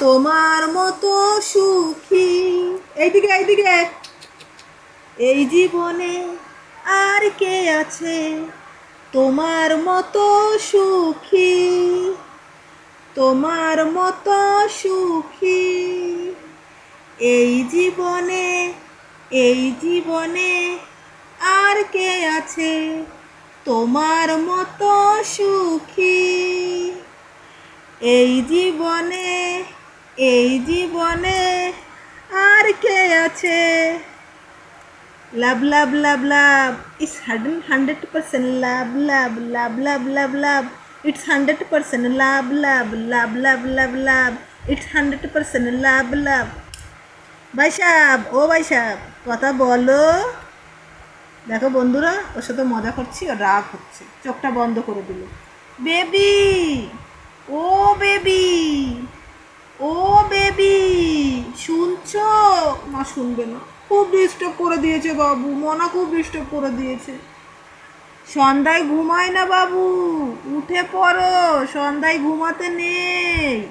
তোমার মতো সুখী। এইদিকে এইদিকে। এই জীবনে আর কে আছে তোমার মতো সুখী? তোমার মতো সুখী। এই জীবনে এই জীবনে আর কে আছে তোমার মতো সুখী? এই জীবনে এই জীবনে আর কে আছে love love love love it's hundred hundred percent love love love love love love it's hundred percent love love love love love love it's hundred percent love love ভাই সাহেব ও ভাই সাহেব কথা বলো দেখো বন্ধুরা ওর সাথে মজা করছি আর রাগ হচ্ছে চোখটা বন্ধ করে দিল baby oh baby oh baby না শুনবে না। খুব ডিস্টার্ব করে দিয়েছে বাবু মনা খুব ডিস্টার্ব করে দিয়েছে। সন্ধ্যায় ঘুমায় না বাবু, উঠে পড়ো, সন্ধ্যায় ঘুমাতে নেই।